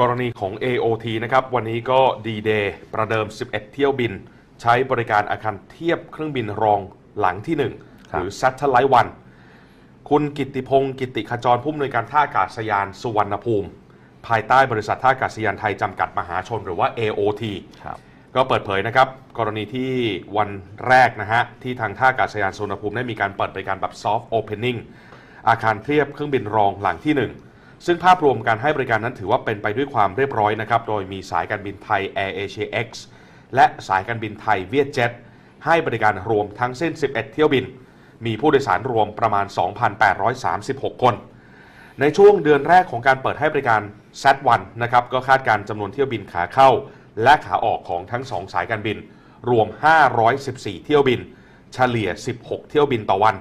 กรณีของ AOT นะครับ วันนี้ก็ดีเดย์ประเดิม 11 เที่ยวบิน ใช้บริการอาคารเทียบเครื่องบินรองหลังที่1ครับหรือ Satellite One คุณกิตติพงศ์กิตติขจรผู้อำนวยการท่าอากาศยานสุวรรณภูมิ ภายใต้บริษัทท่าอากาศยานไทยจำกัดมหาชนหรือว่า AOT ครับก็เปิดเผยนะครับ กรณีที่วันแรกนะฮะ ที่ทางท่าอากาศยานสุวรรณภูมิได้มีการเปิดบริการแบบ soft opening อาคารเทียบเครื่องบินรองหลังที่ 1 ซึ่งภาพรวมการให้บริการนั้นถือว่าเป็นไปด้วยความเรียบร้อยนะครับ โดยมีสายการบินไทย Air Asia X และสายการบินไทยเวียดเจ็ตให้บริการรวมทั้งสิ้น 11 เที่ยวบิน มีผู้โดยสารรวมประมาณ 2,836 คน ในช่วงเดือนแรกของการเปิดให้บริการ Z1 นะครับ ก็คาดการจำนวนเที่ยวบินขาเข้า และขาออกของทั้ง 2 สายการบิน รวม 514 เที่ยวบิน เฉลี่ย 16 เที่ยวบินต่อวัน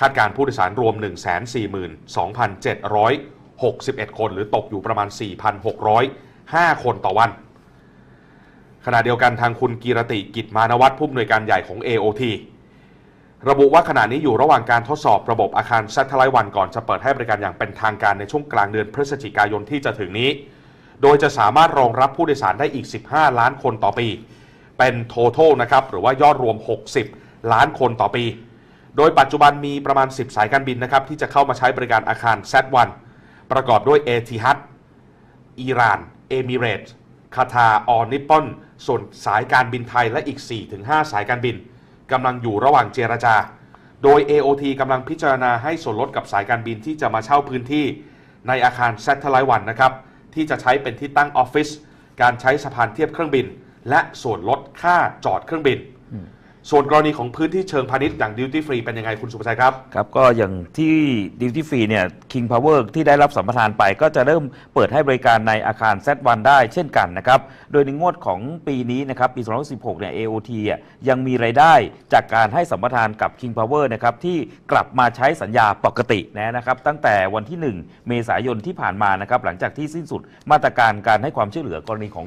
คาดการผู้โดยสารรวม 142,700 61 คนหรือตกอยู่ประมาณ 4,605 คนต่อวัน ขณะเดียวกันทางคุณกีรติกิจมานวัฒน์ผู้อำนวยการใหญ่ของ AOT ระบุว่าขณะนี้อยู่ระหว่างการทดสอบระบบอาคาร Satellite One ก่อนจะเปิดให้บริการอย่างเป็นทางการในช่วงกลางเดือนพฤศจิกายนที่จะถึงนี้ โดยจะสามารถรองรับผู้โดยสารได้อีก 15 ล้านคนต่อปี เป็น total นะครับหรือว่ายอดรวม 60 ล้านคนต่อปี โดยปัจจุบันมีประมาณ 10 สายการบินนะครับที่จะเข้ามาใช้บริการอาคาร Z1 ประกอบด้วย e t i h a d อิหร่าน เอมิเรตส์คาทาออนิปปอน ส่วนสายการบินไทยและอีก 4-5 สายการบินกำลังอยู่ระหว่างเจรจา โดย AOT กำลังพิจารณาให้ส่วนลดกับสายการบินที่จะมาเช่าพื้นที่ในอาคาร Satellite One นะครับ ที่จะใช้เป็นที่ตั้งออฟฟิศการใช้สะพานเทียบเครื่องบิน และส่วนลดค่าจอดเครื่องบิน ส่วนกรณีของพื้นที่เชิงพาณิชย์อย่างดิวตี้ฟรีเป็นยังไงคุณสุภชัยครับ ครับก็อย่างที่ดิวตี้ฟรีเนี่ย King Power ที่ได้รับสัมปทานไป ก็จะเริ่มเปิดให้บริการในอาคาร Z1 ได้เช่นกันนะครับ โดยในงวดของปีนี้นะครับปี 2016 เนี่ย AOT อะยังมีรายได้จากการให้สัมปทานกับ King Power นะครับที่กลับมาใช้สัญญาปกตินะครับ ตั้งแต่วันที่ 1 เมษายนที่ผ่านมานะครับหลังจากที่สิ้นสุดมาตรการการให้ความช่วยเหลือกรณีของ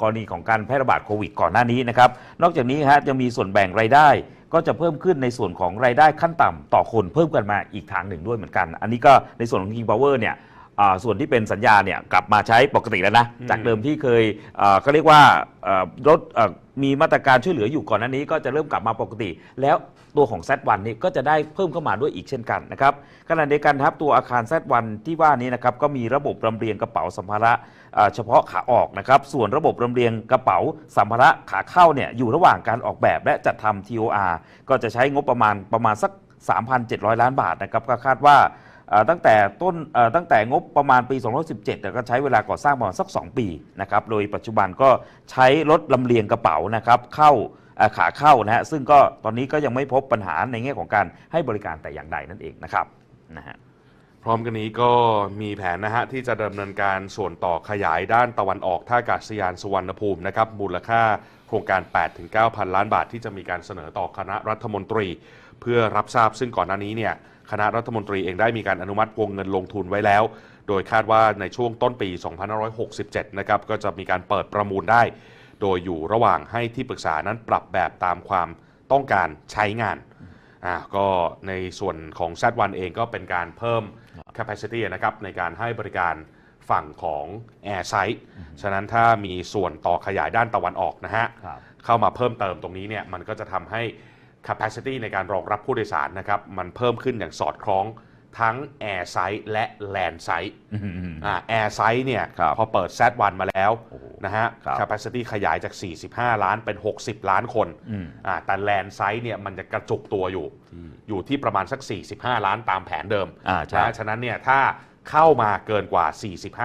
กรณีของการแพร่ระบาดโควิดก่อนหน้านี้นะครับนอกจากนี้ฮะจะมีส่วนแบ่งรายได้ก็จะเพิ่มขึ้นในส่วนของรายได้ขั้นต่ำต่อคนเพิ่มกันมาอีกทางหนึ่งด้วยเหมือนกัน อันนี้ก็ในส่วนของ King Power เนี่ย ส่วนที่เป็นสัญญาเนี่ยกลับมาใช้ปกติแล้วนะอืมจากเดิมที่เคยเอ่อเขาเรียกว่าเอ่อลดเอ่อมีมาตรการช่วยเหลืออยู่ก่อนหน้านี้ก็จะเริ่มกลับมาปกติ แล้วตัวของ Z1 นี่ก็จะได้เพิ่มเข้ามาด้วยอีกเช่นกันนะครับขณะเดียวกันครับตัวอาคาร Z1 ที่ว่านี้นะครับก็มีระบบลำเลียงกระเป๋าสัมภาระเอ่อเฉพาะขาออกนะครับส่วนระบบลำเลียงกระเป๋าสัมภาระขาเข้าเนี่ยอยู่ระหว่างการออกแบบและจัดทำ TOR ก็จะใช้งบประมาณประมาณสัก 3,700 ล้านบาทนะครับก็คาดว่าเอ่อ ตั้งแต่ต้นตั้งแต่งบประมาณปี 2017เนี่ก็ใช้เวลาก่อสร้างประมาณสัก 2 ปีนะครับโดยปัจจุบันก็ใช้รถลำเลียงกระเป๋านะครับเข้าขาเข้านะฮะซึ่งก็ตอนนี้ก็ยังไม่พบปัญหาในแง่ของการให้บริการแต่อย่างใดนั่นเองนะครับนะฮะ พร้อมกันนี้ก็มีแผนนะฮะที่จะดำเนินการส่วนต่อขยายด้านตะวันออกท่าอากาศยานสุวรรณภูมินะครับมูลค่าโครงการ 8-9 พันล้านบาทที่จะมีการเสนอต่อคณะรัฐมนตรี เพื่อรับทราบซึ่งก่อนหน้านี้เนี่ยคณะรัฐมนตรีเองได้มีการอนุมัติวงเงินลงทุนไว้แล้ว โดยคาดว่าในช่วงต้นปี 2567 นะครับก็จะมีการเปิดประมูลได้ โดยอยู่ระหว่างให้ที่ปรึกษานั้นปรับแบบตามความต้องการใช้งานอ่าก็ในส่วนของ Z1 เองก็เป็นการเพิ่ม capacity นะครับในการให้บริการฝั่งของ Air Site ฉะนั้นถ้ามีส่วนต่อขยายด้านตะวันออกนะฮะครับเข้ามาเพิ่มเติมตรงนี้เนี่ยมันก็จะทำให้ capacity ในการรองรับผู้โดยสารนะครับมันเพิ่มขึ้นอย่างสอดคล้อง ทั้ง Air Site และ Land Site อ่า Air Site เนี่ยครับพอเปิด Z1 มาแล้วโอ้โหนะฮะครับ capacity ขยายจาก 45 ล้านเป็น 60 ล้านคนอืมอ่าแต่ Land Site เนี่ยมันจะกระจุกตัวอยู่ อยู่ที่ประมาณสัก 45 ล้านตามแผนเดิมอ่าใช่นะฉะนั้นเนี่ยถ้าเข้ามาเกินกว่า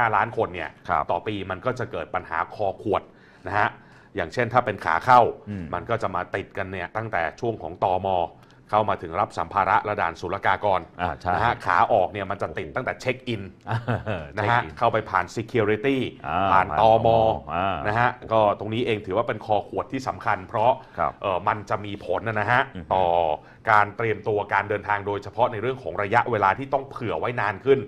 45 ล้านคนเนี่ยครับต่อปีมันก็จะเกิดปัญหาคอขวดนะฮะอย่างเช่นถ้าเป็นขาเข้าอืมมันก็จะมาติดกันเนี่ยตั้งแต่ช่วงของตอม เข้ามาถึงรับสัมภาระระด่านศุลกากรอ่าใช่นะฮะขาออกเนี่ยมันจะติดตั้งแต่เช็คอินนะฮะเช็คอินเข้าไปผ่าน Security อ่าผ่านผ่านตอมอ่านนะฮะก็ตรงนี้เองถือว่าเป็นคอขวดที่สำคัญ เพราะครับเออมันจะมีผลนะฮะอือฮึต่อการเตรียมตัวการเดินทางโดยเฉพาะในเรื่องของระยะเวลาที่ต้องเผื่อไว้นานขึ้น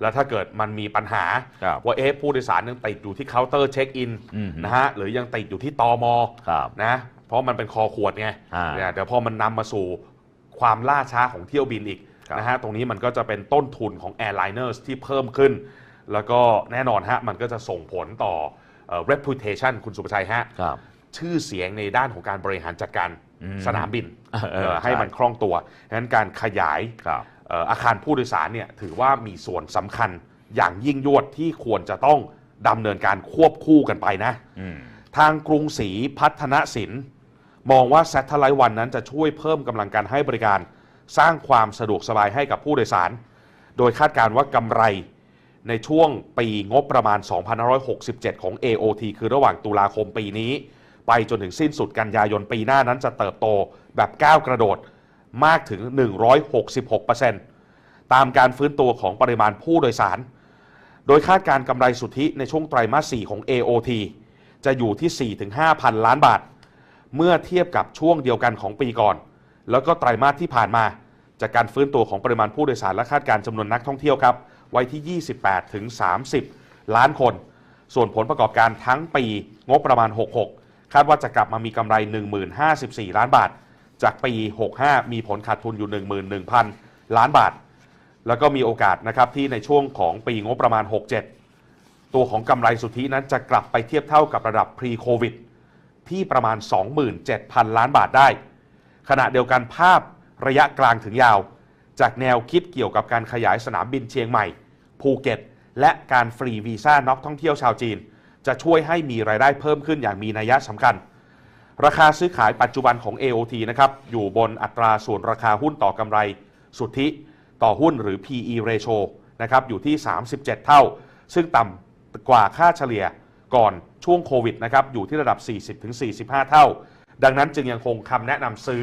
แล้วถ้าเกิดมันมีปัญหาครับว่าเอ๊ะผู้โดยสารยังติดอยู่ที่เคาน์เตอร์เช็คอินอืมนะฮะหรือยังติดอยู่ที่ตอมครับนะเพราะมันเป็นคอขวดไงอ่าเนี่ยเดี๋ยวพอมันนำมาสู่ ความล่าช้าของเที่ยวบินอีกครับนะฮะตรงนี้มันก็จะเป็นต้นทุนของ Airliners ที่เพิ่มขึ้น แล้วก็แน่นอนฮะมันก็จะส่งผลต่อเอ่อ reputation คุณสุประชัยฮะครับชื่อเสียงในด้านของการบริหารจัดการอืมสนามบินเออเอ่อให้ใช่มันคล่องตัวดังนั้นการขยายครับเอ่ออาคารผู้โดยสารเนี่ยถือว่ามีส่วนสำคัญอย่างยิ่งยวดที่ควรจะต้องดำเนินการควบคู่กันไปนะอืมทางกรุงศรีพัฒนสิน มองว่า Satellite One นั้นจะช่วยเพิ่มกำลังการให้บริการ สร้างความสะดวกสบายให้กับผู้โดยสาร โดยคาดการณ์ว่ากำไรในช่วงปีงบประมาณ 2567 ของ AOT คือระหว่างตุลาคมปีนี้ ไปจนถึงสิ้นสุดกันยายนปีหน้านั้นจะเติบโตแบบก้าวกระโดดมากถึง 166%ตามการฟื้นตัวของปริมาณผู้โดยสาร โดยคาดการณ์กำไรสุทธิในช่วงไตรมาส 4 ของ AOT จะอยู่ที่ 4-5พันล้านบาท เมื่อเทียบกับช่วงเดียวกันของปีก่อน แล้วก็ไตรมาสที่ผ่านมา จากการฟื้นตัวของปริมาณผู้โดยสารและคาดการจำนวนนักท่องเที่ยวครับ ไว้ที่ 28 ถึง 30 ล้านคน ส่วนผลประกอบการทั้งปีงบประมาณ 66 คาดว่าจะกลับมามีกำไร 10,054 ล้านบาท จากปี 65 มีผลขาดทุนอยู่ 11,000 ล้านบาท แล้วก็มีโอกาสนะครับที่ในช่วงของปีงบประมาณ 67 ตัวของกำไรสุทธินั้นจะกลับไปเทียบเท่ากับระดับ pre covid ที่ประมาณ 27,000 ล้านบาทได้ ขณะเดียวกันภาพระยะกลางถึงยาว จากแนวคิดเกี่ยวกับการขยายสนามบินเชียงใหม่ ภูเก็ต และการฟรีวีซ่านักท่องเที่ยวชาวจีน จะช่วยให้มีรายได้เพิ่มขึ้นอย่างมีนัยสำคัญ ราคาซื้อขายปัจจุบันของ AOT นะครับอยู่บนอัตราส่วนราคาหุ้นต่อกำไร สุทธิต่อหุ้นหรือ PE ratio นะครับอยู่ที่ 37 เท่า ซึ่งต่ำกว่าค่าเฉลี่ย ก่อนช่วงโควิดนะครับอยู่ที่ระดับ 40-45 เท่า ดังนั้นจึงยังคงคำแนะนำซื้อ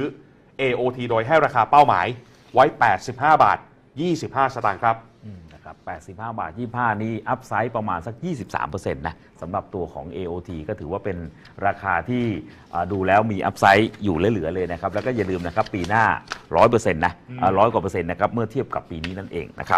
AOT โดยให้ราคาเป้าหมายไว้ 85 บาท 25 สตางค์ครับนะครับ85 บาท 25 นี่อัพไซด์ประมาณสัก 23%นะสำหรับตัวของ AOT ก็ถือว่าเป็นราคาที่ดูแล้วมีอัพไซด์อยู่เหลือๆเลยนะครับ แล้วก็อย่าลืมนะครับปีหน้า 100%นะร้อยกว่าเปอร์เซ็นต์นะครับเมื่อเทียบกับปีนี้นั่นเองนะครับ